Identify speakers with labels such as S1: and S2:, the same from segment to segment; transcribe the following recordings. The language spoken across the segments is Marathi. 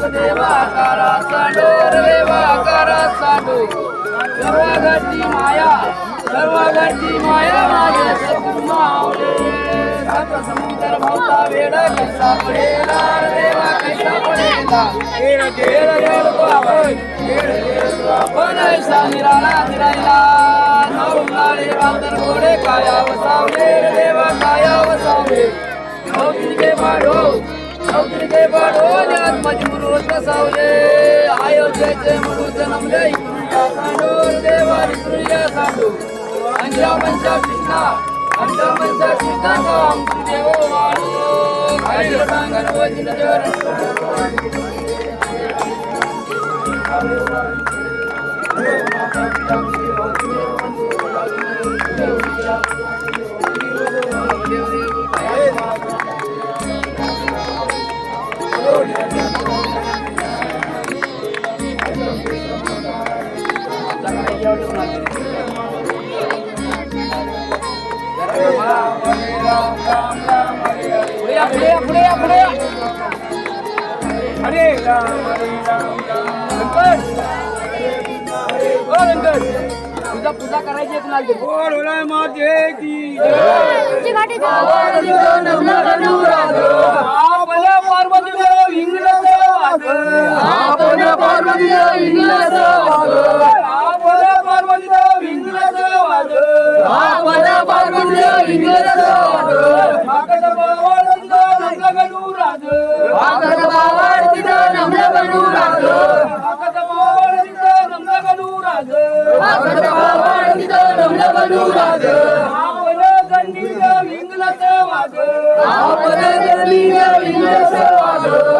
S1: प्रीते कला कलालू देवा करा सांडो सर्व घरची माया सर्व घरची माया माझे सद्गुरु मावले सप्त समुद्र भवता वेड कैसा पडेला देवा कैसा पडेला खेळ खेळ खेळ तो आपण खेळ खेळ तो आपण ऐसा निराळा निराळा नवलाळे बांधर घोडे काया वसावले देवा काया वसावले આવતીને મારો આવતીને મારો યાર મજબૂર કસાવલે આયો જે જે મુરુ જન્મ લઈ કાનો દેવારી સૂર્યા સાંડુ અંજા મંજા કૃષ્ણા અંજા મંજા કૃષ્ણા નામ દેવો વાળો આયો સાંગન વજન જર Thank you. पुढे या, पुढे व्यंकट तुझा पूजा करायची आहे कुणाला तरी. बोल ओलाय की इंग्रज वाद आपण पार्वतीला इंग्रज आपण पार्वतीला इंग्रज आपण पार्वतीला इंग्रज राज राज राज राज आपण गंडीला इंग्रज वाद आपण गंडीला नमलगणू राज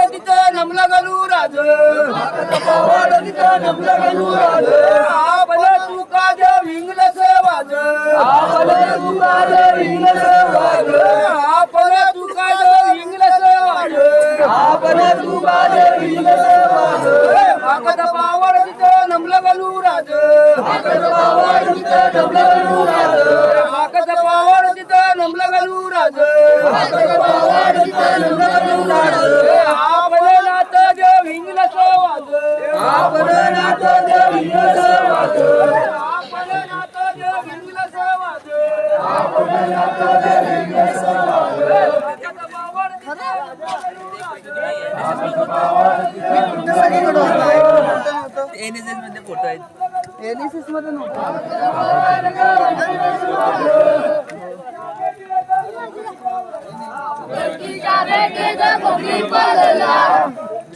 S2: पावड तिथं नमलं गणू राज.
S1: पावड तिथं नमलगणू राज
S2: आपण तुका देव इंग्रज वाज.
S1: आपण तुकाल इंग्रज वाज.
S2: आपण तुका देव इंग्रज वाज.
S1: आपण तुकाल इंग्रज वाज
S2: वाकत पावड तिथं नमलं गणू राज.
S1: वाकत पावड तिथं नमलगणू राज.
S2: वाकत पावड तिथं नमलं गणू राज.
S1: पावड तिथं नमलगणू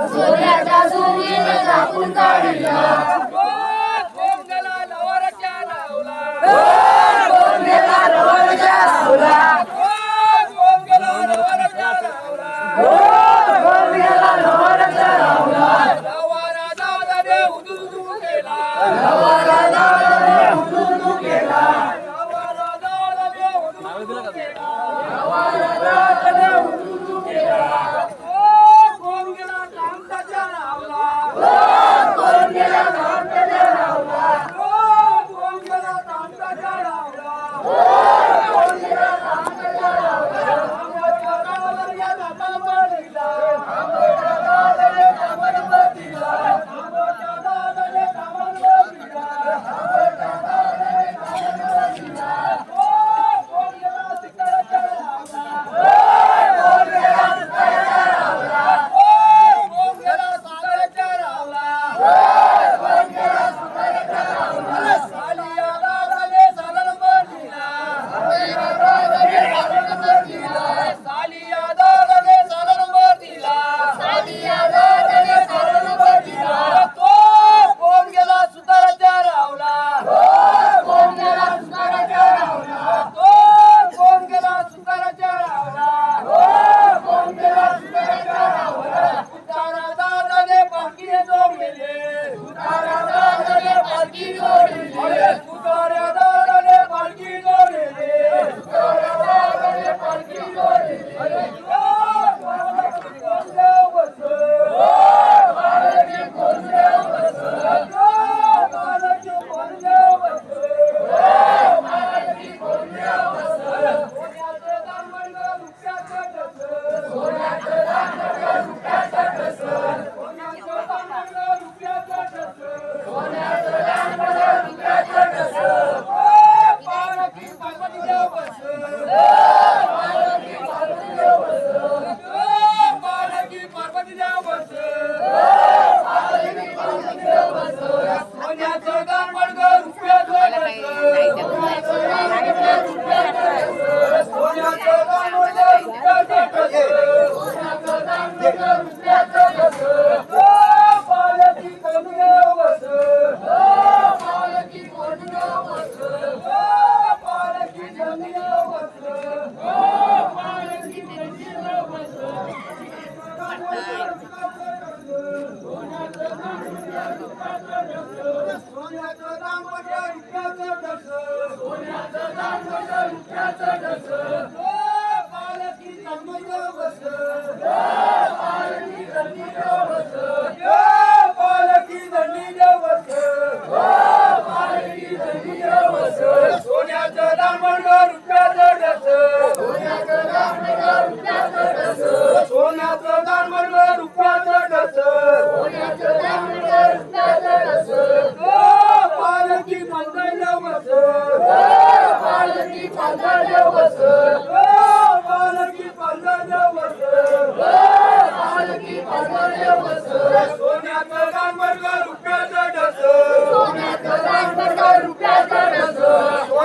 S3: गलकीच्या बेटीचं
S1: सूर्य
S3: झाकून काढला.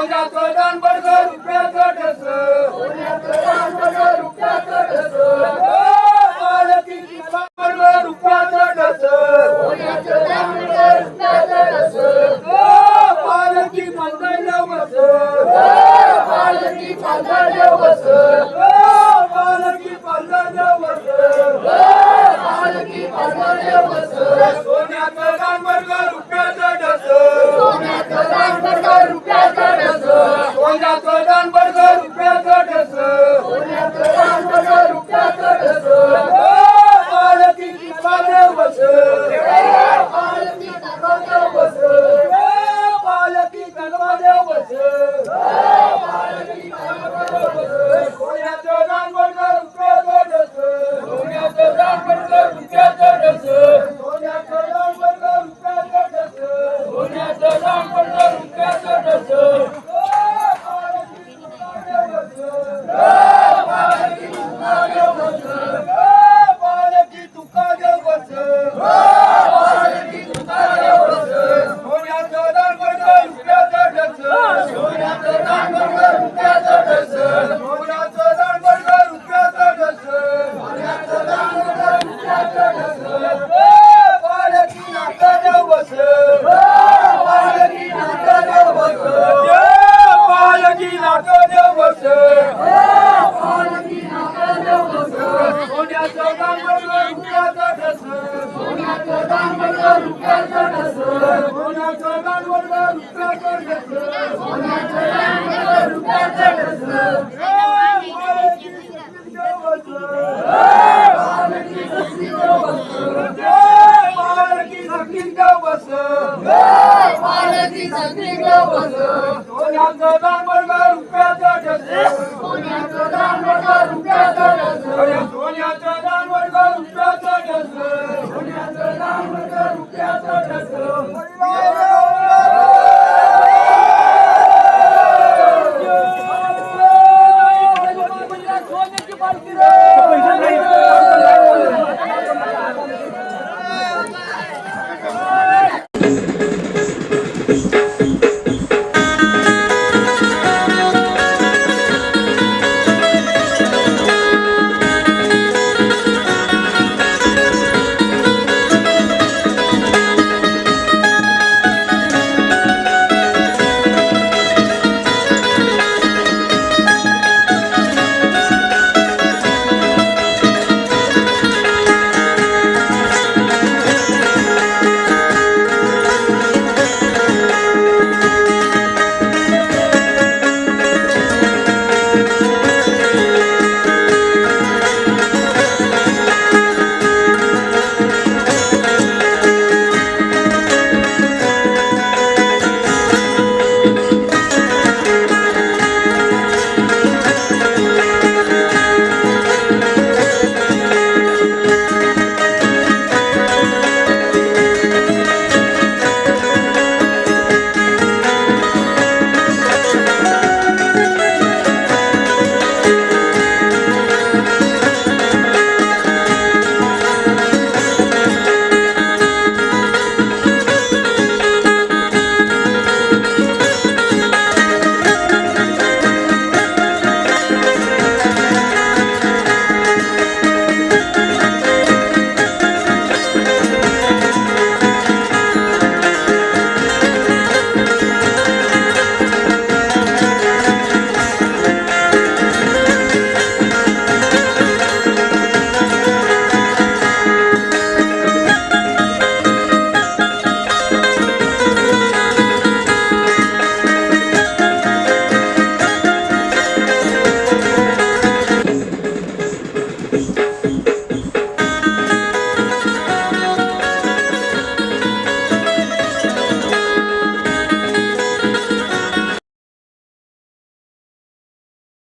S1: আমরা